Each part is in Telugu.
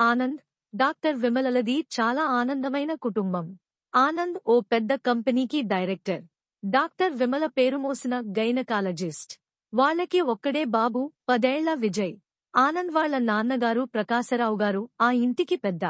ఆనంద్ డాక్టర్ విమలలది చాలా ఆనందమైన కుటుంబం. ఆనంద్ ఓ పెద్ద కంపెనీకి డైరెక్టర్. డాక్టర్ విమల పేరు మోసిన గైనకాలజిస్ట్. వాళ్ళకి ఒక్కడే బాబు పదేళ్ళ విజయ్. ఆనంద్ వాళ్ళ నాన్నగారు ప్రకాశరావు గారు ఆ ఇంటికి పెద్ద.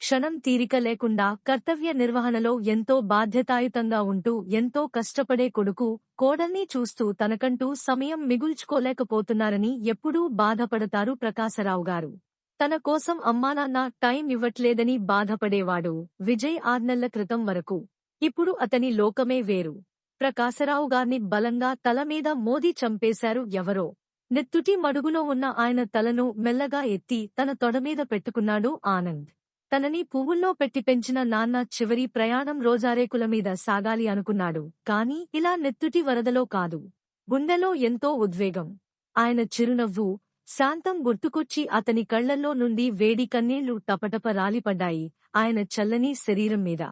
క్షణం తీరిక లేకుండా కర్తవ్య నిర్వహణలో ఎంతో బాధ్యతాయుతంగా ఉంటూ ఎంతో కష్టపడే కొడుకు కోడల్ని చూస్తూ తనకంటూ సమయం మిగుల్చుకోలేకపోతున్నారని ఎప్పుడూ బాధపడతారు ప్రకాశరావు గారు. తన కోసం అమ్మానాన్న టైం ఇవ్వట్లేదని బాధపడేవాడు విజయ్ ఆర్నెళ్ళ క్రితం వరకు. ఇప్పుడు అతని లోకమే వేరు. ప్రకాశరావు గారిని బలంగా తల మీద మోదీ చంపేశారు ఎవరో. నెత్తుటి మడుగులో ఉన్న ఆయన తలను మెల్లగా ఎత్తి తన తొడమీద పెట్టుకున్నాడు ఆనంద్. తనని పువ్వుల్లో పెట్టి పెంచిన నాన్న చివరి ప్రయాణం రోజారేకుల మీద సాగాలి అనుకున్నాడు కాని ఇలా నెత్తుటి వరదలో కాదు. గుండెలో ఎంతో ఉద్వేగం. ఆయన చిరునవ్వు శాంతం గుర్తుకొచ్చి అతని కళ్ళల్లో నుండి వేడి కన్నీళ్ళు టపటప రాలిపడ్డాయి. ఆయన చల్లని శరీరం మీద.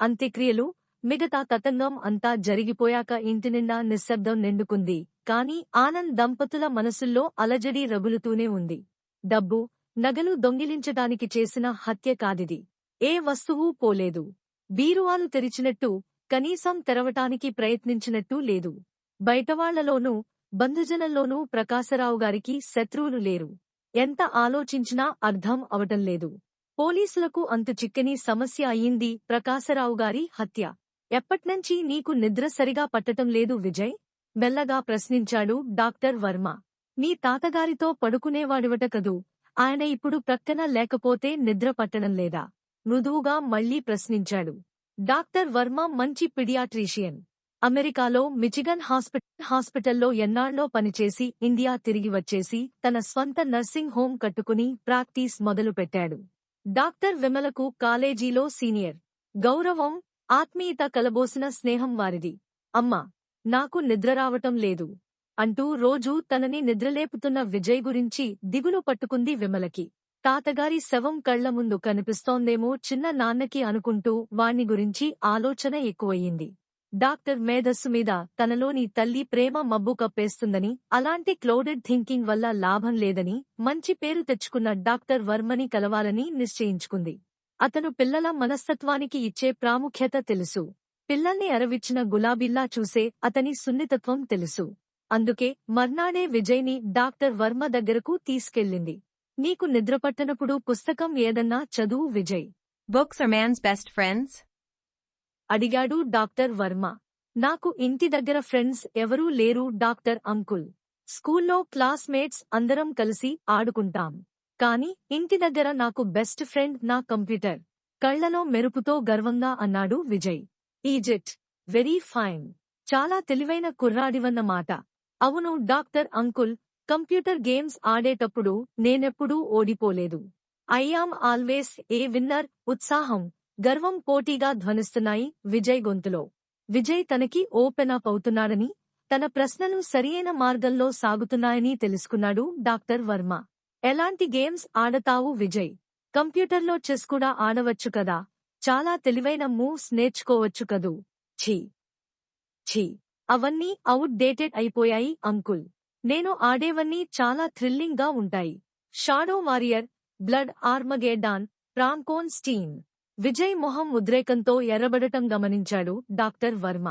అంత్యక్రియలు మిగతా తతంగం అంతా జరిగిపోయాక ఇంటినిండా నిశ్శబ్దం నిండుకుంది. కాని ఆనంద్ దంపతుల మనసుల్లో అలజడి రగులుతూనే ఉంది. డబ్బు నగలు దొంగిలించటానికి చేసిన హత్య కాదిది. ఏ వస్తువూ పోలేదు. బీరువాలు తెరిచినట్టు కనీసం తెరవటానికి ప్రయత్నించినట్టు లేదు. బయటవాళ్ళలోనూ బంధుజనంలోనూ ప్రకాశరావు గారికి శత్రువులు లేరు. ఎంత ఆలోచించినా అర్థం అవటం లేదు. పోలీసులకు అంతు చిక్కని సమస్య అయ్యింది ప్రకాశరావు గారి హత్య. ఎప్పట్నుంచి నీకు నిద్ర సరిగా పట్టటం లేదు విజయ్? మెల్లగా ప్రశ్నించాడు డాక్టర్ వర్మ. నీ తాతగారితో పడుకునేవాడివట కదూ? ఆయన ఇప్పుడు ప్రక్కన లేకపోతే నిద్ర పట్టడం లేదా? మృదువుగా మళ్ళీ ప్రశ్నించాడు. డాక్టర్ వర్మ మంచి పిడియాట్రీషియన్. అమెరికాలో మిచిగన్ హాస్పిటల్ హాస్పిటల్లో ఎన్నాళ్ళో పనిచేసి ఇండియా తిరిగి వచ్చేసి తన స్వంత నర్సింగ్ హోం కట్టుకుని ప్రాక్టీస్ మొదలుపెట్టాడు. డాక్టర్ విమలకు కాలేజీలో సీనియర్. గౌరవం ఆత్మీయత కలబోసిన స్నేహం వారిది. అమ్మా నాకు నిద్ర రావటం లేదు. అంటూ రోజూ తనని నిద్రలేపుతున్న విజయ్ గురించి దిగులు పట్టుకుంది విమలకి. తాతగారి శవం కళ్ళ ముందు కనిపిస్తోందేమో చిన్న నాన్నకి అనుకుంటూ వాణ్ణి గురించి ఆలోచన ఎక్కువయ్యింది. డాక్టర్ మేధస్సు మీద తనలోని తల్లి ప్రేమ మబ్బు కప్పేస్తుందని అలాంటి క్లౌడెడ్ థింకింగ్ వల్ల లాభం లేదని మంచి పేరు తెచ్చుకున్న డాక్టర్ వర్మని కలవాలని నిశ్చయించుకుంది. అతను పిల్లల మనస్తత్వానికి ఇచ్చే ప్రాముఖ్యత తెలుసు. పిల్లల్ని అరవిచ్చిన గులాబీల్లా చూసే అతని సున్నితత్వం తెలుసు. అందుకే మర్నాడే విజయ్ని డాక్టర్ వర్మ దగ్గరకు తీసుకెళ్ళింది. నీకు నిద్రపట్టనప్పుడు పుస్తకం ఏదన్నా చదువు Vijay. Books are man's best friends అడిగాడు డాక్టర్ వర్మ. నాకు ఇంటి దగ్గర ఫ్రెండ్స్ ఎవరూ లేరు డాక్టర్ అంకుల్. స్కూల్లో క్లాస్మేట్స్ అందరం కలిసి ఆడుకుంటాం. కాని ఇంటి దగ్గర నాకు బెస్ట్ ఫ్రెండ్ నా కంప్యూటర్. కళ్ళలో మెరుపుతో గర్వంగా అన్నాడు విజయ్. ఈజిప్ట్. Very fine. చాలా తెలివైన కుర్రాడివన్న మాట. అవును డాక్టర్ అంకుల్ కంప్యూటర్ గేమ్స్ ఆడేటప్పుడు నేనెప్పుడూ ఓడిపోలేదు. ఐయామ్ ఆల్వేస్ ఏ విన్నర్ ఉత్సాహం. గర్వం పోటీగా ధ్వనిస్తున్నాయి విజయ్ గొంతులో. విజయ్ తనకి ఓపెన్ అప్ అవుతున్నాడని తన ప్రశ్నలు సరియైన మార్గంలో సాగుతున్నాయని తెలుసుకున్నాడు డాక్టర్ వర్మ. ఎలాంటి గేమ్స్ ఆడతావు విజయ్? కంప్యూటర్లో చెస్ కూడా ఆడవచ్చు కదా? చాలా తెలివైన మూవ్స్ నేర్చుకోవచ్చు కదూ? ఛీ! ఛీ! అవన్నీ అవుట్ డేటెడ్ అయిపోయాయి అంకుల్. నేను ఆడేవన్నీ చాలా థ్రిల్లింగ్గా ఉంటాయి. Shadow warrior blood Armageddon Frankenstein. Vijay మొహం ఉద్రేకంతో ఎర్రబడటం గమనించాడు డాక్టర్ వర్మ.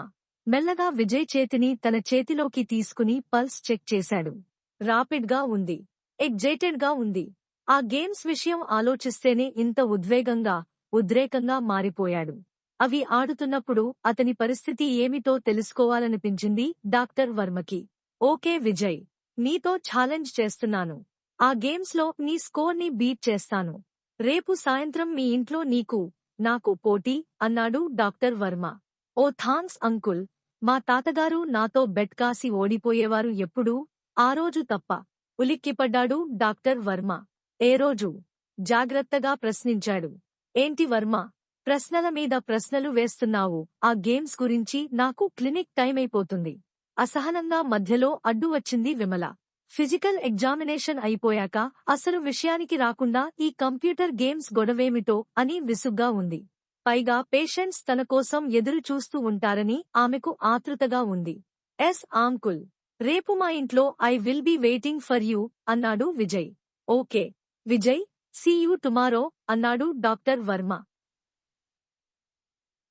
మెల్లగా విజయ్ చేతిని తన చేతిలోకి తీసుకుని పల్స్ చెక్ చేశాడు. రాపిడ్గా ఉంది. ఎగ్జైటెడ్గా ఉంది. ఆ గేమ్స్ విషయం ఆలోచిస్తేనే ఇంత ఉద్వేగంగా ఉద్రేకంగా మారిపోయాడు. అవి ఆడుతున్నప్పుడు అతని పరిస్థితి ఏమిటో తెలుసుకోవాలనిపించింది డాక్టర్ వర్మకి. ఓకే విజయ్ నీతో ఛాలెంజ్ చేస్తున్నాను. ఆ గేమ్స్లో నీ స్కోర్ని బీట్ చేస్తాను. రేపు సాయంత్రం మీ ఇంట్లో నీకు నాకు పోటీ అన్నాడు డాక్టర్ వర్మ. ఓ థాంక్స్ అంకుల్ మా తాతగారు నాతో బెట్ కాసి ఓడిపోయేవారు ఎప్పుడూ? ఆ రోజు తప్ప ఉలిక్కిపడ్డాడు డాక్టర్ వర్మ. ఏ రోజు? జాగ్రత్తగా ప్రశ్నించాడు. ఏంటి వర్మ? ప్రశ్నల మీద ప్రశ్నలు వేస్తున్నావు. ఆ గేమ్స్ గురించి నాకు క్లినిక్ టైం అయిపోతుంది. అసహనంగా మధ్యలో అడ్డు వచ్చింది విమల. ఫిజికల్ ఎగ్జామినేషన్ అయిపోయాక అసలు విషయానికి రాకుండా ఈ కంప్యూటర్ గేమ్స్ గొడవేమిటో అని విసుగ్గా ఉంది. పైగా పేషెంట్స్ తన కోసం ఎదురు చూస్తూ ఉంటారని ఆమెకు ఆతృతగా ఉంది. ఎస్ ఆంకుల్ రేపు మా ఇంట్లో I will be waiting for you అన్నాడు Vijay. Okay Vijay see you tomorrow అన్నాడు డాక్టర్ వర్మ.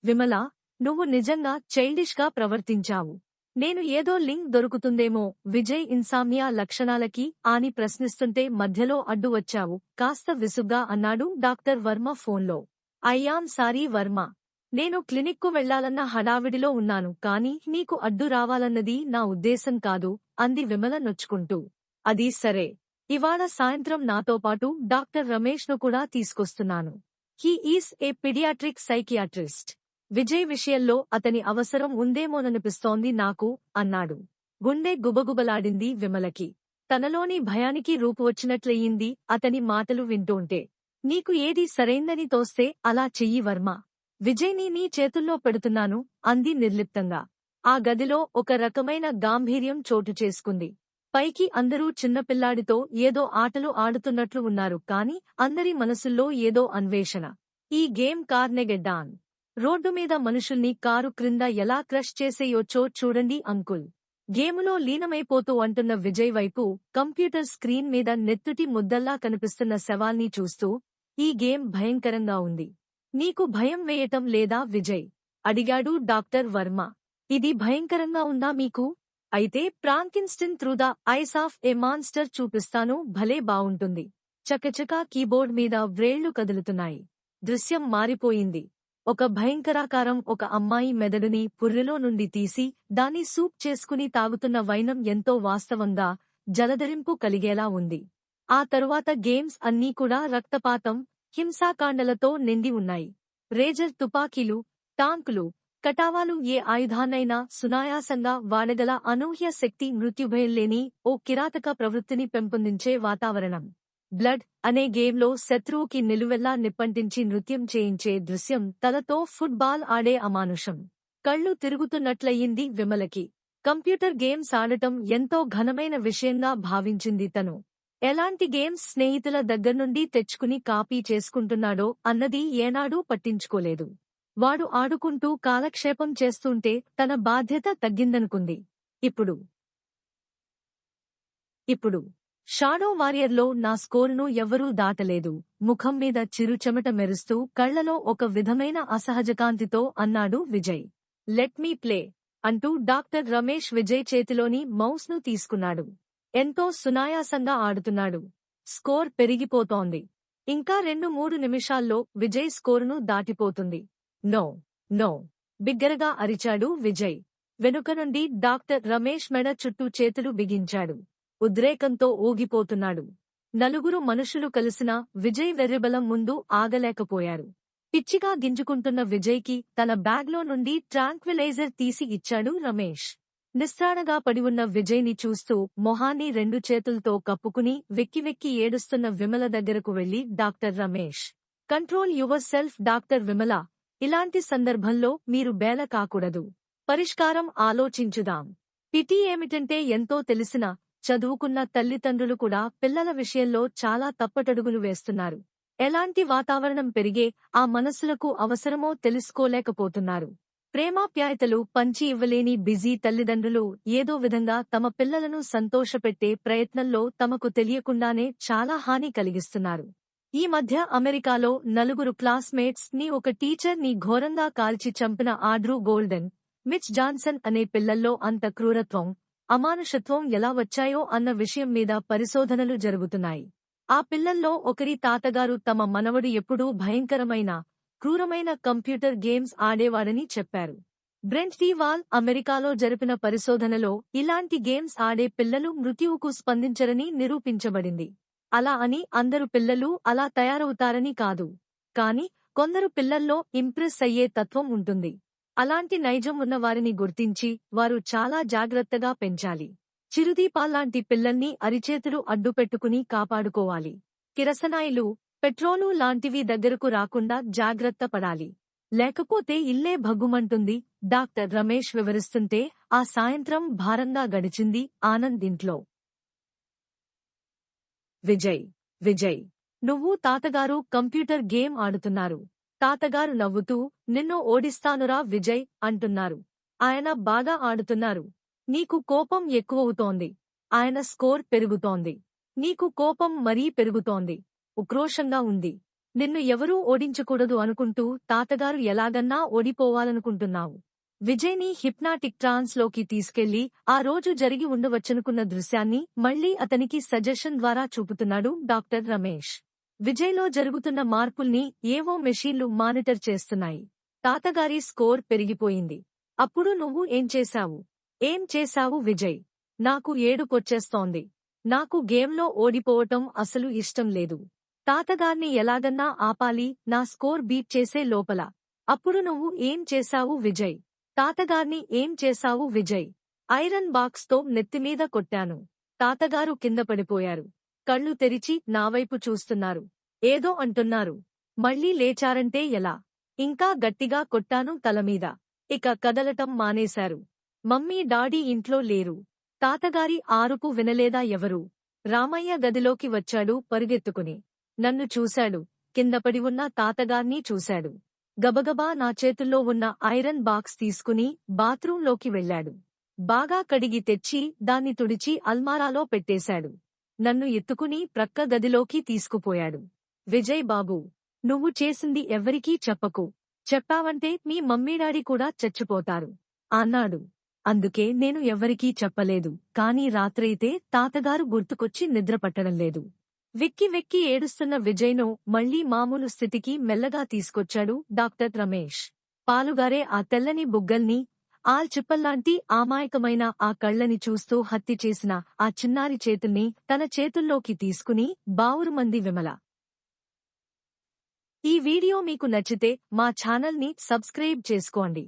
విమల నువ్వు నిజంగా చైల్డిష్గా ప్రవర్తించావు. నేను ఏదో లింక్ దొరుకుతుందేమో. విజయ్ ఇన్సామియా లక్షణాలకి అని ప్రశ్నిస్తుంటే మధ్యలో అడ్డు వచ్చావు. కాస్త విసుగ్గా అన్నాడు డాక్టర్ వర్మ ఫోన్లో. అయ్యాం సారీ వర్మ. నేను క్లినిక్కు వెళ్ళాలన్న హడావిడిలో ఉన్నాను కాని నీకు అడ్డు రావాలన్నది నా ఉద్దేశం కాదు అంది విమల నొచ్చుకుంటూ. అది సరే. ఇవాళ సాయంత్రం నాతో పాటు డాక్టర్ రమేష్ను కూడా తీసుకొస్తున్నాను. He is a paediatric psychiatrist. Vijay విషయంలో అతని అవసరం ఉందేమోననిపిస్తోంది నాకు అన్నాడు. గుండె గుబగుబలాడింది విమలకి. తనలోని భయానికి రూపు వచ్చినట్లయింది అతని మాటలు వింటూంటే. నీకు ఏది సరైందని తోస్తే అలా చెయ్యి వర్మ. విజయ్ని నీ చేతుల్లో పెడుతున్నాను అంది నిర్లిప్తంగా. ఆ గదిలో ఒక రకమైన గాంభీర్యం చోటు చేసుకుంది. పైకి అందరూ చిన్నపిల్లాడితో ఏదో ఆటలు ఆడుతున్నట్లు ఉన్నారు కాని అందరి మనసుల్లో ఏదో అన్వేషణ. ఈ గేమ్ కార్నెగెడ్డాన్. రోడ్డు మీద మనుషుల్ని కారు క్రింద ఎలా క్రష్ చేసేయొచ్చో చూడండి అంకుల్. గేములో లీనమైపోతూ అంటున్న విజయ్ వైపు కంప్యూటర్ స్క్రీన్ మీద నెత్తుటి ముద్దల్లా కనిపిస్తున్న శవాల్ని చూస్తూ ఈ గేమ్ భయంకరంగా ఉంది. నీకు భయం వేయటం లేదా విజయ్? అడిగాడు డాక్టర్ వర్మ. ఇది భయంకరంగా ఉందా మీకు? అయితే Frankenstein through the eyes of a monster చూపిస్తాను భలే బావుంటుంది. చకచకా కీబోర్డ్ మీద వ్రేళ్ళు కదులుతున్నాయి. దృశ్యం మారిపోయింది. ఒక భయంకరాకారం ఒక అమ్మాయి మెదడుని పుర్రెలో నుండి తీసి దాన్ని సూప్ చేసుకుని తాగుతున్న వైనం ఎంతో వాస్తవంగా జలధరింపు కలిగేలా ఉంది. ఆ తరువాత గేమ్స్ అన్నీ కూడా రక్తపాతం హింసాకాండలతో నిండి ఉన్నాయి. రేజర్ తుపాకీలు టాంకులు కటావాలు ఏ ఆయుధాన్నైనా సునాయాసంగా వాడగల అనూహ్య శక్తి మృత్యుభయం లేని ఓ కిరాతక ప్రవృత్తిని పెంపొందించే వాతావరణం. బ్లడ్ అనే గేమ్లో శత్రువుకి నిలువెల్లా నిప్పంటించి నృత్యం చేయించే దృశ్యం తలతో ఫుట్బాల్ ఆడే అమానుషం. కళ్ళు తిరుగుతున్నట్లయింది విమలకి. కంప్యూటర్ గేమ్స్ ఆడటం ఎంతో ఘనమైన విషయంగా భావించింది తను. ఎలాంటి గేమ్స్ స్నేహితుల దగ్గర్నుండి తెచ్చుకుని కాపీ చేసుకుంటున్నాడో అన్నది ఏనాడూ పట్టించుకోలేదు. వాడు ఆడుకుంటూ కాలక్షేపం చేస్తుంటే తన బాధ్యత తగ్గిందనుకుంది. ఇప్పుడు ఇప్పుడు షాడో వారియర్లో నా స్కోరును ఎవ్వరూ దాటలేదు. ముఖం మీద చిరుచెమట మెరుస్తూ కళ్ళలో ఒక విధమైన అసహజకాంతితో అన్నాడు విజయ్. లెట్ మీ ప్లే అంటూ డాక్టర్ రమేష్ విజయ్ చేతిలోని మౌస్ను తీసుకున్నాడు. ఎంతో సునాయాసంగా ఆడుతున్నాడు. స్కోర్ పెరిగిపోతోంది. ఇంకా రెండు మూడు నిమిషాల్లో విజయ్ స్కోరును దాటిపోతుంది. No no. బిగ్గరగా అరిచాడు విజయ్. వెనుక నుండి డాక్టర్ రమేష్ మెడ చుట్టూ చేతులు బిగించాడు. ఉద్రేకంతో ఊగిపోతున్నాడు. నలుగురు మనుషులు కలిసిన విజయ్ వెర్రిబలం ముందు ఆగలేకపోయారు. పిచ్చిగా గింజుకుంటున్న విజయ్కి తన బ్యాగ్లో నుండి ట్రాంక్విలైజర్ తీసి ఇచ్చాడు రమేష్. నిస్త్రాణగా పడి ఉన్న విజయ్ని చూస్తూ మొహాన్ని రెండు చేతులతో కప్పుకుని వెక్కి వెక్కి ఏడుస్తున్న విమల దగ్గరకు వెళ్ళి doctor Ramesh control yourself doctor Vimala ఇలాంటి సందర్భంలో మీరు బేల కాకూడదు. పరిష్కారం ఆలోచించుదాం. పిటి ఏమిటంటే ఎంతో తెలిసిన చదువుకున్న తల్లిదండ్రులు కూడా పిల్లల విషయంలో చాలా తప్పటడుగులు వేస్తున్నారు. ఎలాంటి వాతావరణం పెరిగే ఆ మనస్సులకు అవసరమో తెలుసుకోలేకపోతున్నారు. ప్రేమాప్యాయతలు పంచి ఇవ్వలేని బిజీ తల్లిదండ్రులు ఏదో విధంగా తమ పిల్లలను సంతోషపెట్టే ప్రయత్నంలో తమకు తెలియకుండానే చాలా హాని కలిగిస్తున్నారు. ఈ మధ్య అమెరికాలో నలుగురు క్లాస్మేట్స్ని ఒక టీచర్ని ఘోరంగా కాల్చి చంపిన ఆడ్రూ గోల్డెన్ మిచ్ జాన్సన్ అనే పిల్లల్లో అంత క్రూరత్వం అమానుషత్వం ఎలా వచ్చాయో అన్న విషయం మీద పరిశోధనలు జరుగుతున్నాయి. ఆ పిల్లల్లో ఒకరి తాతగారు తమ మనవడు ఎప్పుడూ భయంకరమైన క్రూరమైన కంప్యూటర్ గేమ్స్ ఆడేవాడని చెప్పారు. బ్రెంట్ టీవాల్ అమెరికాలో జరిపిన పరిశోధనలో ఇలాంటి గేమ్స్ ఆడే పిల్లలు మృత్యువుకు స్పందించరని నిరూపించబడింది. అలా అని అందరు పిల్లలు అలా తయారవుతారని కాదు. కాని కొందరు పిల్లల్లో ఇంప్రెస్ అయ్యే తత్వం ఉంటుంది. అలాంటి నైజం ఉన్న వారిని గుర్తించి వారు చాలా జాగ్రత్తగా పెంచాలి. చిరుదీపాల్లాంటి పిల్లల్ని అరిచేతులు అడ్డుపెట్టుకుని కాపాడుకోవాలి. కిరసనాయిలు పెట్రోలు లాంటివి దగ్గరకు రాకుండా జాగ్రత్త పడాలి. లేకపోతే ఇల్లే భగ్గుమంటుంది. డాక్టర్ రమేష్ వివరిస్తుంటే ఆ సాయంత్రం భారంగా గడిచింది ఆనంద్ ఇంట్లో. విజయ్ విజయ్ నువ్వు తాతగారు కంప్యూటర్ గేమ్ ఆడుతున్నారు. తాతగారు నవ్వుతూ నిన్ను ఓడిస్తానురా విజయ్ అంటున్నారు. ఆయన బాగా ఆడుతున్నారు. నీకు కోపం ఎక్కువవుతోంది. ఆయన స్కోర్ పెరుగుతోంది. నీకు కోపం మరీ పెరుగుతోంది. ఉక్రోషంగా ఉంది. నిన్ను ఎవరూ ఓడించకూడదు అనుకుంటూ తాతగారు ఎలాగన్నా ఓడిపోవాలనుకుంటున్నావు. విజయ్ని హిప్నాటిక్ ట్రాన్స్లోకి తీసుకెళ్ళి ఆ రోజు జరిగి ఉండవచ్చనుకున్న దృశ్యాన్ని మళ్ళీ అతనికి సజెషన్ ద్వారా చూపుతున్నాడు డాక్టర్ రమేష్. విజయ్లో జరుగుతున్న మార్పుల్ని ఏవో మెషీన్లు మానిటర్ చేస్తున్నాయి. తాతగారి స్కోర్ పెరిగిపోయింది. అప్పుడు నువ్వు ఏం చేశావు? ఏం చేశావు విజయ్? నాకు ఏడుపొచ్చేస్తోంది. నాకు గేమ్లో ఓడిపోవటం అసలు ఇష్టం లేదు. తాతగార్ని ఎలాగన్నా ఆపాలి నా స్కోర్ బీట్ చేసే లోపల. అప్పుడు నువ్వు ఏం చేశావు విజయ్? తాతగార్ని ఏం చేశావు విజయ్? ఐరన్ బాక్స్తో నెత్తిమీద కొట్టాను. తాతగారు కింద పడిపోయారు. కళ్ళు తెరిచి నావైపు చూస్తున్నారు. ఏదో అంటున్నారు. మళ్ళీ లేచారంటే ఎలా? ఇంకా గట్టిగా కొట్టాను తలమీద ఇక కదలటం మానేశారు. మమ్మీ డాడీ ఇంట్లో లేరు. తాతగారి ఆరుపు వినలేదా ఎవరు? రామయ్య గదిలోకి వచ్చాడు పరుగెత్తుకుని. నన్ను చూశాడు. కిందపడి ఉన్న తాతగార్ని చూశాడు. గబగబా నా చేతుల్లో ఉన్న ఐరన్ బాక్స్ తీసుకుని బాత్రూంలోకి వెళ్ళాడు. బాగా కడిగి తెచ్చి దాన్ని తుడిచి అల్మారాలో పెట్టేశాడు. నన్ను ఎత్తుకుని ప్రక్క గదిలోకి తీసుకుపోయాడు. విజయ్ బాబు నువ్వు చేసింది ఎవ్వరికీ చెప్పకు. చెప్పావంటే మీ మమ్మీడాడీ కూడా చచ్చిపోతారు. అన్నాడు. అందుకే నేను ఎవ్వరికీ చెప్పలేదు. కాని రాత్రైతే తాతగారు గుర్తుకొచ్చి నిద్రపట్టడం లేదు. వెక్కి వెక్కి ఏడుస్తున్న విజయ్ను మళ్ళీ మామూలు స్థితికి మెల్లగా తీసుకొచ్చాడు డాక్టర్ రమేష్. పాలుగారే ఆ తెల్లని బుగ్గల్ని ఆల్ చిప్పల్లాంటి ఆమాయకమైన ఆ కళ్ళని చూస్తూ హత్య చేసిన ఆ చిన్నారి చేతుల్ని తన చేతుల్లోకి తీసుకుని బావురుమంది విమల. ఈ వీడియో మీకు నచ్చితే మా ఛానల్ని సబ్స్క్రైబ్ చేసుకోండి.